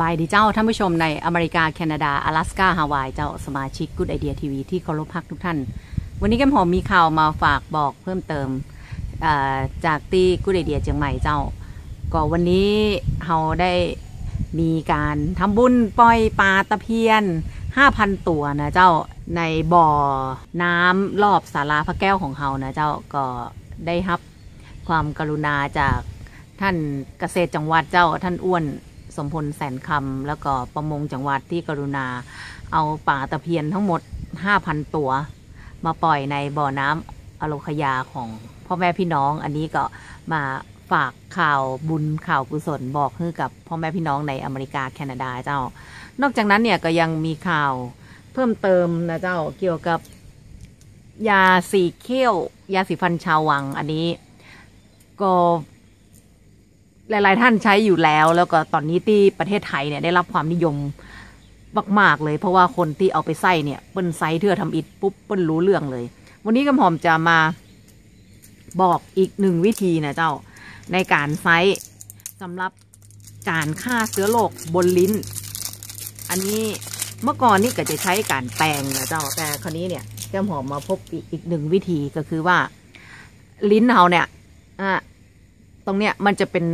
บายดีเจ้าท่านผู้ชมในอเมริกา แคนาดา阿拉斯กาฮาวายเจ้าสมาชิกกูดไอเดียทีวีที่เคารพพักทุกท่าน วันนี้แก้มหอมมีข่าวมาฝากบอกเพิ่มเติมอ่าจากที่กูดไอเดียเชียงใหม่เจ้า ก็วันนี้เราได้มีการทำบุญปล่อยปลาตะเพียน 5,000 ตัวนะเจ้าในบ่อน้ำรอบศาลาพระแก้วของเรานะเจ้าก็ได้รับความกรุณาจากท่านเกษตรจังหวัดเจ้าท่านอ้วน สมพลแสนคำแล้วก็ประมงจังหวัดที่กรุณา เอาปลาตะเพียนทั้งหมด 5,000 ตัว มาปล่อยในบ่อน้ำอโลคยาของพ่อแม่พี่น้อง อันนี้ก็มาฝากข่าวบุญข่าวกุศลบอกให้กับพ่อแม่พี่น้องในอเมริกาแคนาดาเจ้า นอกจากนั้นเนี่ยก็ยังมีข่าวเพิ่มเติมนะเจ้าเกี่ยวกับยาสีเขี้ยวยาสีฟันชาววัง อันนี้ก็ หลาย ๆ ท่านใช้อยู่แล้ว แล้วก็ตอนนี้ที่ประเทศไทยเนี่ยได้รับความนิยมมาก ๆ เลย เพราะว่าคนที่เอาไปใส่เนี่ยเปิ้นไซเทื่อทำอิฐปุ๊บเปิ้นรู้เรื่องเลย วันนี้กำหอมจะมาบอกอีกหนึ่งวิธีนะเจ้าในการไซสำหรับการฆ่าเชื้อโรคบนลิ้น อันนี้เมื่อก่อนนี่ก็จะใช้การแปรงนะเจ้าแต่คราวนี้เนี่ยแก้มหอมมาพบอีกอีกหนึ่งวิธีก็คือว่า ลิ้นเราเนี่ยอะตรงเนี้ยมันจะเป็น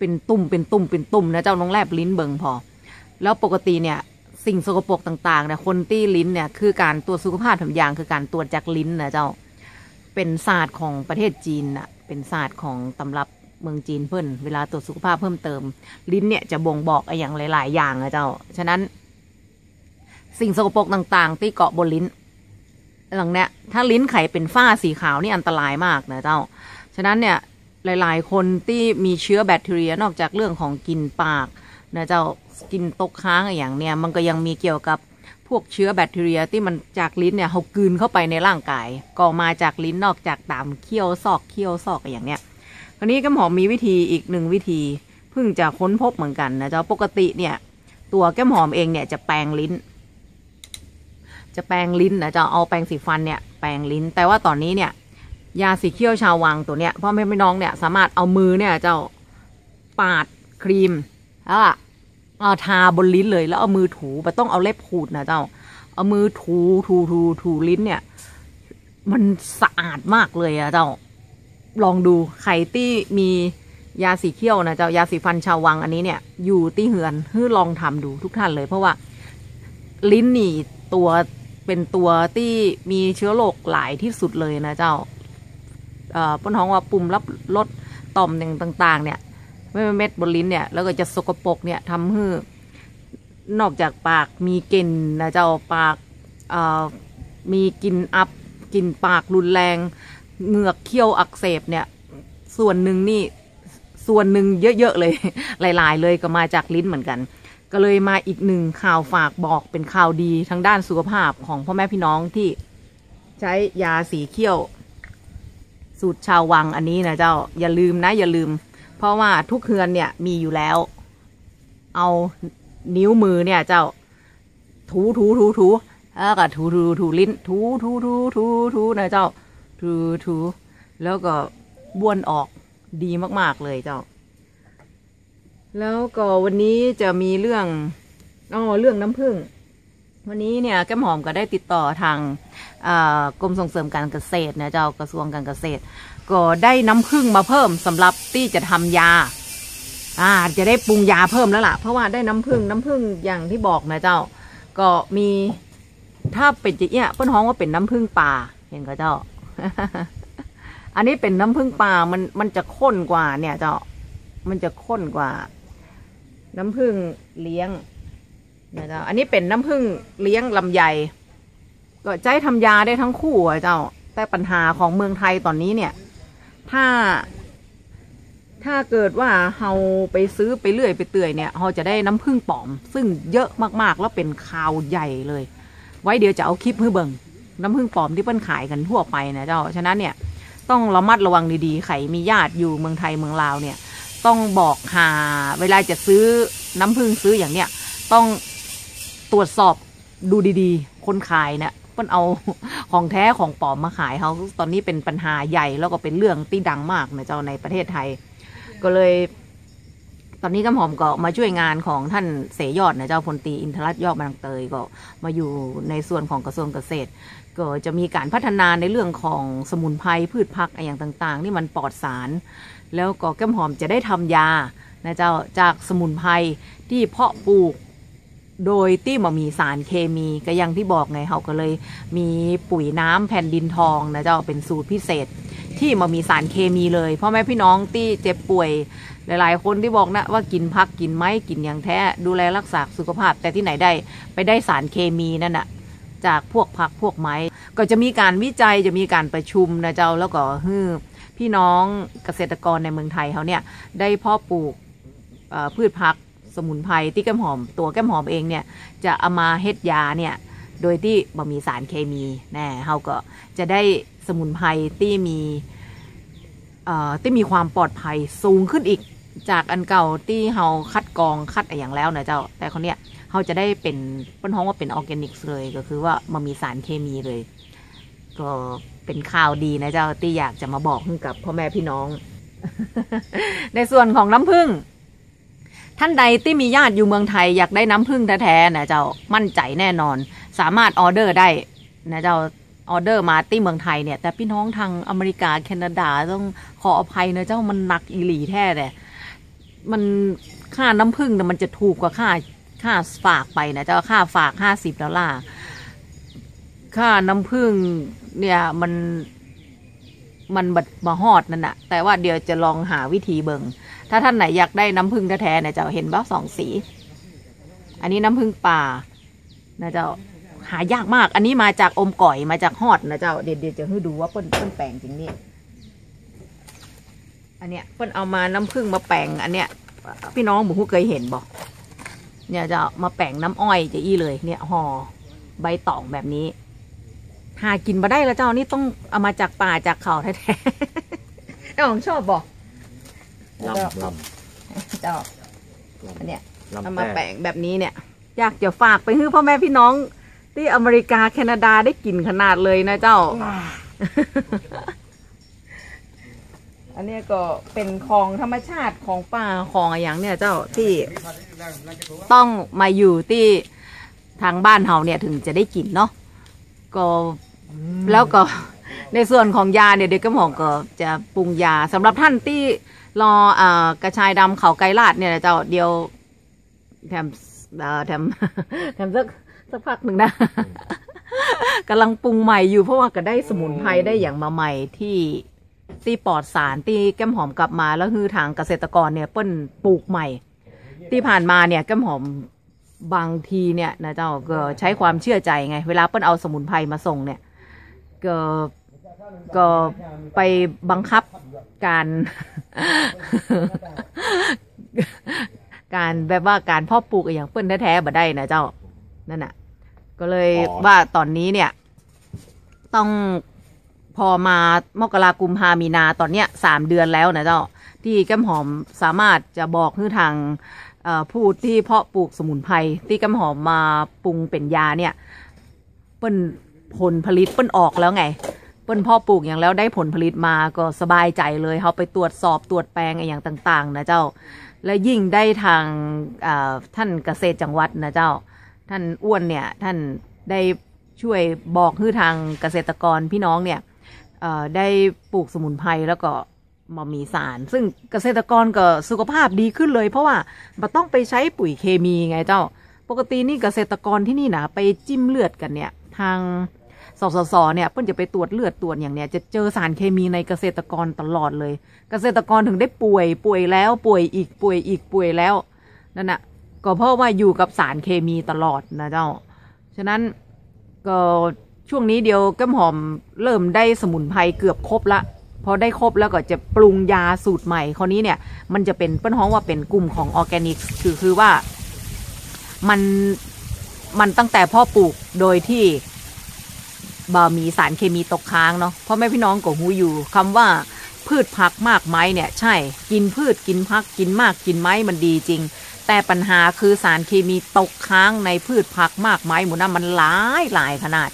เป็นตุ่มเป็นตุ่มเป็นตุ่มนะเจ้าน้องแลบลิ้นเบิงพอ แล้วปกติเนี่ยสิ่งสกปรกต่างๆเนี่ยคนที่ลิ้นเนี่ยคือการตรวจสุขภาพทำยางคือการตรวจจากลิ้นนะเจ้าเป็นศาสตร์ของประเทศจีนน่ะเป็นศาสตร์ของตำรับเมืองจีนเพิ่นเวลาตรวจสุขภาพเพิ่มเติม ลิ้นเนี่ยจะบ่งบอกอะไรอย่างหลาย ๆ อย่างนะเจ้า ฉะนั้น สิ่งสกปรกต่างๆ ที่เกาะบนลิ้น หลังเนี้ยถ้าลิ้นไขเป็นฝ้าสีขาวนี่อันตรายมากนะเจ้า ฉะนั้นเนี่ย หลาย ๆ คนที่มีเชื้อแบคทีเรียนอกจากเรื่องของกินปากนะเจ้ากินตกค้างอะไรอย่างเนี้ยมันก็ยังมีเกี่ยวกับพวกเชื้อแบคทีเรียที่มันจากลิ้นเนี่ยเขากืนเข้าไปในร่างกาย ก็มาจากลิ้นนอกจากตามเคี้ยวซอกเคี้ยวซอกอะไรอย่างเนี้ยคราวนี้ก็หมอมมีวิธีอีกหนึ่งวิธีเพิ่งจะค้นพบเหมือนกันนะเจ้าปกติเนี่ย ตัวแก้มหอมเองเนี่ยจะแปรงลิ้น จะแปรงลิ้นนะจะเอาแปรงสีฟันเนี่ยแปรงลิ้น แต่ว่าตอนนี้เนี่ย ยาสีเขี้ยวชาววังตัวเนี้ยพ่อแม่พี่น้องเนี่ยสามารถเอามือเนี่ยเจ้าปาดครีมแล้วอะเอาทาบนลิ้นเลยแล้วเอามือถูไปต้องเอาเล็บขูดนะเจ้า เอามือถูถูถูถูลิ้นเนี่ย มันสะอาดมากเลยอะเจ้า ลองดูใครที่มียาสีเขี้ยวนะเจ้ายาสีฟันชาววังอันนี้เนี่ย อยู่ที่เหือนให้ลองทำดูทุกท่านเลย เพราะว่าลิ้นนี่ตัวเป็นตัวที่มีเชื้อโรคหลายที่สุดเลยนะเจ้า ป้นท้องว่าปุ่มรับลดต่อมต่างๆ เนี่ยไม่เม็ดบนลิ้นเนี่ยแล้วก็จะสกปรกเนี่ยทำให้นอกจากปากมีกลิ่นนะเจ้าปากมีกลิ่นอับกลิ่นปากรุนแรงเหงือกเขี้ยวอักเสบเนี่ย ส่วนหนึ่งนี่ส่วนหนึ่งเยอะๆเลย หลาย ๆ เลยก็มาจากลิ้นเหมือนกัน ก็เลยมาอีกหนึ่งข่าวฝากบอกเป็นข่าวดีทางด้านสุขภาพของพ่อแม่พี่น้องที่ใช้ยาสีเขี้ยว สูตรชาววังอันนี้นะเจ้าอย่าลืมนะอย่าลืม เพราะว่าทุกเฮือนเนี่ยมีอยู่แล้ว เอานิ้วมือเนี่ยเจ้า ถูถูถูถูแล้วก็ถูถูถูลิ้น ถูถูถูถูถูนะเจ้า ถูถูแล้วก็บ้วนออกดีมากๆเลยเจ้า แล้วก็วันนี้จะมีเรื่องอ๋อเรื่องน้ำผึ้ง วันนี้เนี่ยแก้มหอมก็ได้ติดต่อทางกรมส่งเสริมการเกษตรนะเจ้ากระทรวงการเกษตร ก็ได้น้ำผึ้งมาเพิ่มสำหรับที่จะทำยาอ่าจะได้ปรุงยาเพิ่มแล้วล่ะ เพราะว่าได้น้ำผึ้งน้ำผึ้งอย่างที่บอกนะเจ้า ก็มีถ้าเป็นจะเนี่ยเปิ้นฮ้องว่าเป็นน้ำผึ้งป่าเห็นก็เจ้า อันนี้เป็นน้ำผึ้งป่ามันมันจะข้นกว่าเนี่ยเจ้า มันจะข้นกว่า น้ำผึ้งเลี้ยง นะเจ้า อันนี้เป็นน้ำผึ้งเลี้ยงลำไยก็ใจทำยาได้ทั้งคู่อะเจ้า แต่ปัญหาของเมืองไทยตอนนี้เนี่ย ถ้า ถ้าเกิดว่าเราไปซื้อไปเรื่อยไปเตื่อยเนี่ยเราจะได้น้ำผึ้งปลอม ซึ่งเยอะมากๆแล้วเป็นข่าวใหญ่เลย ไว้เดี๋ยวจะเอาคลิปให้เบิงน้ำผึ้งปลอมที่เปิ้นขายกันทั่วไปนะเจ้า ฉะนั้นเนี่ยต้องระมัดระวังดีๆ ใครมีญาติอยู่เมืองไทยเมืองลาวเนี่ย ต้องบอกหาเวลาจะซื้อน้ำผึ้งซื้ออย่างเนี้ยต้อง ตรวจสอบดูดีๆ คนขายเนี่ยเปิ้นเอาของแท้ของปลอมมาขายเขาตอนนี้เป็นปัญหาใหญ่แล้วก็เป็นเรื่องที่ดังมากนะเจ้าในประเทศไทย ก็เลย ตอนนี้ก็หอมก็มาช่วยงานของท่านเสยยอดนะเจ้าพลตีอินทรัตยอดบางเตยก็มาอยู่ในส่วนของกระทรวงเกษตร ก็จะมีการพัฒนาในเรื่องของสมุนไพรพืชพักอะไรอย่างต่างๆที่มันปลอดสาร แล้วก็แก้มหอมจะได้ทำยานะเจ้าจากสมุนไพรที่เพาะปลูก โดยที่มามีสารเคมีก็ยังที่บอกไงเขาก็เลย มีปุ๋ยน้ำแผ่นดินทองนะเจ้าเป็นสูตรพิเศษ ที่มามีสารเคมีเลยพ่อแม่พี่น้องที่เจ็บป่วย หลายๆ คนที่บอกนะว่ากินพักกินไม้กินอย่างแท้ดูแลรักษาสุขภาพ แต่ที่ไหนได้ไปได้สารเคมีนั่นน่ะจากพวกผักพวกไม้ก็จะมีการวิจัยจะมีการประชุมนะเจ้าแล้วก็ฮือพี่น้องเกษตรกรในเมืองไทยเขาเนี่ยได้พาะปลูกพืชผัก สมุนไพรที่แก้มหอม ตัวแก้มหอมเองเนี่ยจะเอามาเฮ็ดยาเนี่ยโดยที่บ่มีสารเคมีแน่เขาก็จะได้สมุนไพรที่มีเอ่อที่มีความปลอดภัยสูงขึ้นอีกจากอันเก่าที่เฮาคัดกรองคัดอะไรอย่างแล้วนะเจ้าแต่คนเนี้ยเขาจะได้เป็นเปิ้นฮ้องว่าเป็นออร์แกนิกเลยก็คือว่ามันมีสารเคมีเลย ก็เป็นข่าวดีนะเจ้าที่อยากจะมาบอกให้กับพ่อแม่พี่น้อง ในส่วนของน้ำผึ้ง ท่านใดที่มีญาติอยู่เมืองไทยอยากได้น้ำผึ้งแท้ๆนะเจ้ามั่นใจแน่นอน สามารถออเดอร์ได้นะเจ้าออเดอร์มาที่เมืองไทยเนี่ย แต่พี่น้องทางอเมริกาแคนาดาต้องขออภัยนะเจ้ามันหนักอีหลีแท้เลยมันค่าน้ำผึ้งเนี่มันจะถูกกว่าค่าค่าฝากไปนะเจ้าค่าฝากห้าสิบดอลลาร์ค่าน้ำผึ้งเนี่ยมันมันบัดมาฮอดนั่นนะแต่ว่าเดี๋ยวจะลองหาวิธีเบิง ถ้าท่านไหนอยากได้น้ำผึ้งแท้ๆเนี่ยจะเห็นบ้าสองสี อันนี้น้ำผึ้งป่านะเจ้าหายากมาก อันนี้มาจากอมก่อยมาจากฮอดนะเจ้าเดี๋ยวจะให้ดูว่าเปิ้นเปิ้นแปลงจริงนี่อันเนี้ยเพิ่นเอามาน้ำผึ้งมาแปลงอันเนี้ยพี่น้องบุคเคยเห็นบอกเนี่ยจะมาแปลงน้ำอ้อยจะอี้เลย เนี่ยห่อใบตองแบบนี้ หากินมาได้แล้วเจ้านี่ต้องเอามาจากป่าจากเขาแท้ๆเจ้ของชอบบอก ลำลเจ้าำอันเนี้ยลำเอามาแป้แปลงแบบนี้เนี่ย อยากจะฝากไปให้พ่อแม่พี่น้องที่อเมริกาแคนาดาได้กินขนาดเลยนะเจ้า อันเนี้ยก็เป็นของธรรมชาติของป่าของอะไรอย่างเนี่ยเจ้าที่ต้องมาอยู่ที่ทางบ้านเฮาเนี่ยถึงจะได้กินเนาะก็แล้วก็ ในส่วนของยาเนี่ยเด็กก็หมอก็จะปรุงยาสำหรับท่านที่ รออ่ากระชายดำเขาไกรลาดเนี่ยเจ้าเดียวแถมเอ่อแถมแถมสักสักพักหนึ่งนะกำลังปรุงใหม่อยู่เพราะว่าก็ได้สมุนไพรได้อย่างมาใหม่ที่ที่ปลอดสารที่แก้มหอมกลับมาแล้วคือทางเกษตรกรเนี่ยเปิ้นปลูกใหม่ ที่ผ่านมาเนี่ยแก้มหอมบางทีเนี่ยนะเจ้าก็ใช้ความเชื่อใจไง เวลาเปิ้นเอาสมุนไพรมาส่งเนี่ยก็ ก็ไปบังคับการ การแบบว่าการเพาะปลูกอย่างเปิ้นแท้ๆบ่ได้นะเจ้า นั่นน่ะ ก็เลยอ๋อว่าตอนนี้เนี่ย ต้องพอมามกรากุมภามีนาตอนเนี้ยสามเดือนแล้วนะเจ้า ที่แก้มหอมสามารถจะบอกให้ทางเอ่อผู้ที่เพาะปลูกสมุนไพรที่แก้มหอมมาปรุงเป็นยาเนี่ยเปิ้นผลผลิตเปิ้นออกแล้วไง เปิ้นพ่อปลูกอย่างแล้วได้ผลผลิตมาก็สบายใจเลยเขาไปตรวจสอบตรวจแปลงอะไรอย่างต่าง ๆ นะเจ้า และยิ่งได้ทางท่านเกษตรจังหวัดนะเจ้า ท่านอ้วนเนี่ยท่านได้ช่วยบอกให้ทางเกษตรกรพี่น้องเนี่ยได้ปลูกสมุนไพรแล้วก็มามีสาร ซึ่งเกษตรกรก็สุขภาพดีขึ้นเลย เพราะว่าไม่ต้องไปใช้ปุ๋ยเคมีไงเจ้า ปกตินี่เกษตรกรที่นี่นะไปจิ้มเลือดกันเนี่ยทาง สสสเนี่ยเพิ่นจะไปตรวจเลือดตรวจอย่างเนี้ยจะเจอสารเคมีในเกษตรกรตลอดเลย เกษตรกรถึงได้ป่วยป่วยแล้วป่วยอีกป่วยอีกป่วยแล้วนั่นน่ะก็เพราะว่าอยู่กับสารเคมีตลอดนะเจ้า ฉะนั้นก็ช่วงนี้เดียวก้มหอมเริ่มได้สมุนไพรเกือบครบละพอได้ครบแล้วก็จะปรุงยาสูตรใหม่คราวนี้เนี่ย มันจะเป็นเปิ้นฮ้องว่าเป็นกลุ่มของออร์แกนิกคือคือว่ามันมันตั้งแต่พ่อปลูกโดยที่ บ่มีสารเคมีตกค้างเนาะพ่อแม่พี่น้องก็หูอยู่คำว่าพืชผักมากไม้เนี่ยใช่กินพืชกินผักกินมากกินไม้มันดีจริง แต่ปัญหาคือสารเคมีตกค้างในพืชผักมากไม้หมูน้ำมันหลายหลายขนาด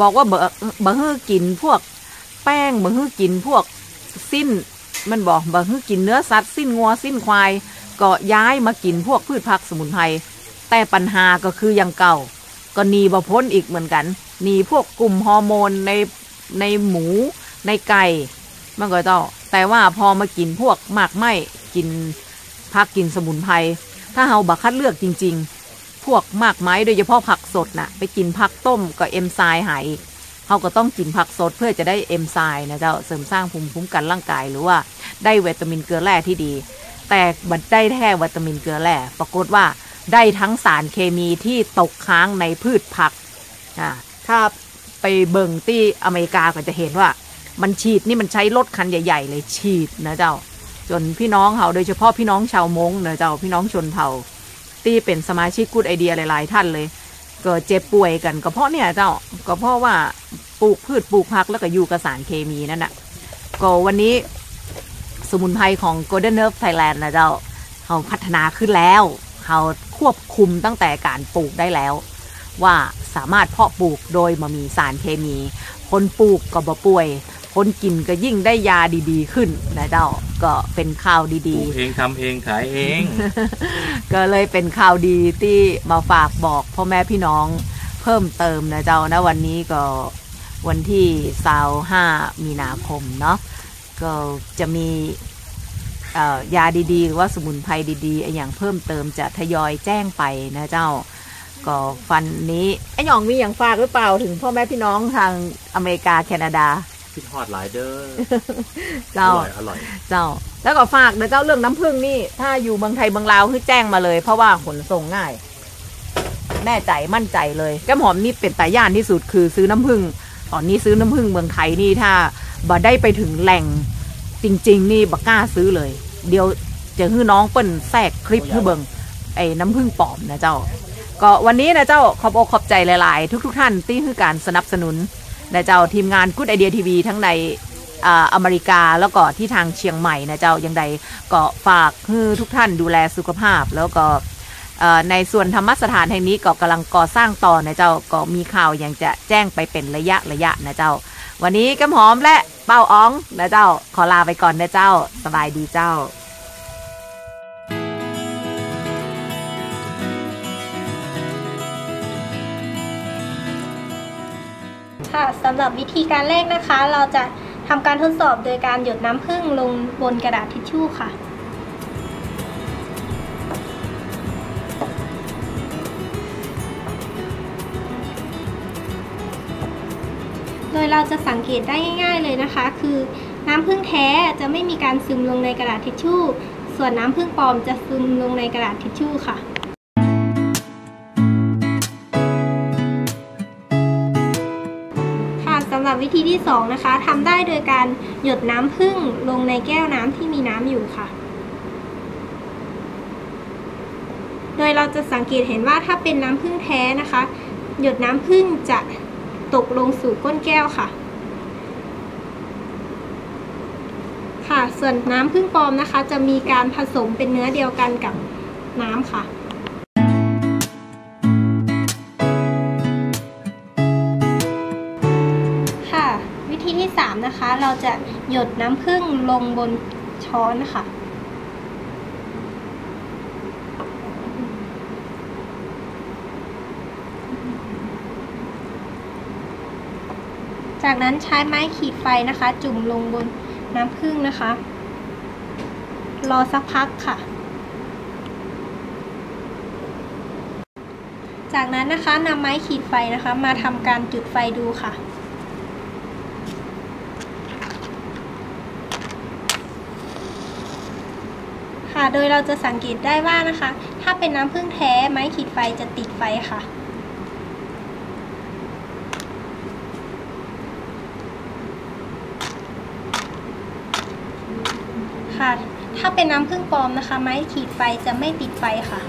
บอกว่าเบอเบอฮื้อกินพวก แป้งเบอฮื้อกินพวกสิ้น มันบอกเบอฮื้อกินเนื้อสัตว์สิ้นงัวสิ้นควายก็ย้ายมากินพวกพืชผักสมุนไพรแต่ปัญหาก็คือยังเก่า ก็หนีบ่พ้นอีกเหมือนกันหนีพวกกลุ่มฮอร์โมนในในหมูในไก่มันก็ต้องแต่ว่าพอมากินพวกหมากไม้กินผักกินสมุนไพรถ้าเฮาบักคัดเลือกจริง ๆ พวกมากไม้โดยเฉพาะผักสดน่ะ ไปกินผักต้มก็เอนไซม์หายเขาก็ต้องกินผักสดเพื่อจะได้เอนไซม์นะเจ้าเสริมสร้างภูมิคุ้มกันร่างกายหรือว่าได้วิตามินเกลือแร่ที่ดี แต่บัดได้แค่วิตามินเกลือแร่ปรากฏว่า ได้ทั้งสารเคมีที่ตกค้างในพืชผักอ่าถ้าไปเบิ่งที่อเมริกาก็จะเห็นว่า มันฉีดนี่มันใช้รถคันใหญ่ๆเลยฉีดนะเจ้า จนพี่น้องเขาโดยเฉพาะพี่น้องชาวมงนะเจ้าพี่น้องชนเผ่าที่เป็นสมาชิกกูดไอเดียหลายๆท่านเลยเก็เจ็บป่วยกันก็เพราะเนี่ยเจ้าก็เพราะว่าปลูกพืชปลูกผักแล้วก็อยู่กับสารเคมีนั่นน่ะก็วันนี้สมุนไพรของ Golden Nerve Thailand นะเจ้าเขาพัฒนาขึ้นแล้ว เขาควบคุมตั้งแต่การปลูกได้แล้ว ว่าสามารถเพาะปลูกโดยมามีสารเคมี คนปลูกก็บ่ป่วย คนกินก็ยิ่งได้ยาดีๆ ขึ้นนะเจ้าก็เป็นข่าวปดีลูกๆเองทำเองขายเอง ก็เลยเป็นข่าวดีที่มาฝากบอกพ่อแม่พี่น้องเพิ่มเติมนะเจ้านะวันนี้ก็วันที่สาวห้ามีนาคมเนาะก็จะมีเอ่อ ยาดีๆ หรือว่าสมุนไพรดีๆไอ้อย่างเพิ่มเติมจะทยอยแจ้งไปนะเจ้า ก็ฟันนี้ไอ้หยองมีอย่างฝากหรือเปล่าถึงพ่อแม่พี่น้องทางอเมริกาแคนาดาคิดฮอดหลายเด้ออเจ้าร่อยอร่อยเจ้า แล้วก็ฝากนะเจ้าเรื่องน้ำผึ้งนี่ถ้าอยู่เมืองไทยเมืองลาวคือแจ้งมาเลย เพราะว่าขนส่งง่าย แน่ใจมั่นใจเลยแก้มหอมนี่เป็นตาย่านที่สุดคือซื้อน้ำผึ้งตอนนี้ซื้อน้ำผึ้งเมืองไทยนี่ถ้าบ่ได้ไปถึงแหล่งจริง ๆ นี่บักกล้าซื้อเลย เดี๋ยวจะให้น้องเปิ้นแทรกคลิปให้เบิงไอ้น้ำผึ้งปอมนะเจ้า ก็วันนี้นะเจ้าขอบอกขอบใจหลายๆ ทุก ๆ ท่านที่คือการสนับสนุนนะเจ้าทีมงานกูดไอเดียทีวีทั้งในออเมริกาแล้วก็ที่ทางเชียงใหม่นะเจ้ายังใดก็ฝากให้ทุกท่านดูแลสุขภาพ แล้วก็ในส่วนธรรมสถานแห่งนี้ก็กำลังก่อสร้างต่อนะเจ้าก็มีข่าวอย่างจะแจ้งไปเป็นระยะระยะนะเจ้า วันนี้กำหอมและ เป้าอ้องนะเจ้า ขอลาไปก่อนนะเจ้า สบายดีเจ้าค่ะสำหรับวิธีการแรกนะคะ เราจะทำการทดสอบโดยการหยดน้ำผึ้งลงบนกระดาษทิชชู่ค่ะ เราจะสังเกตได้ง่ายๆเลยนะคะ คือน้ำผึ้งแท้จะไม่มีการซึมลงในกระดาษทิชชู่ ส่วนน้ำผึ้งปลอมจะซึมลงในกระดาษทิชชู่ค่ะค่ะสำหรับวิธีที่ 2 นะคะทำได้โดยการหยดน้ำผึ้งลงในแก้วน้ำที่มีน้ำอยู่ค่ะ โดยเราจะสังเกตเห็นว่าถ้าเป็นน้ำผึ้งแท้นะคะ หยดน้ำผึ้งจะ ตกลงสู่ก้นแก้วค่ะ ค่ะ ส่วนน้ำผึ้งปลอมนะคะ จะมีการผสมเป็นเนื้อเดียวกันกับน้ำค่ะค่ะวิธีที่ 3 นะคะ เราจะหยดน้ำผึ้งลงบนช้อนค่ะ จากนั้นใช้ไม้ขีดไฟนะคะ จุ่มลงบนน้ำผึ้งนะคะ รอสักพักค่ะ จากนั้นนะคะนำไม้ขีดไฟนะคะ มาทำการจุดไฟดูค่ะค่ะ โดยเราจะสังเกตได้ว่านะคะ ถ้าเป็นน้ำผึ้งแท้ไม้ขีดไฟจะติดไฟค่ะ ถ้าเป็นน้ำผึ้งปลอมนะคะ ไม้ขีดไฟจะไม่ติดไฟค่ะ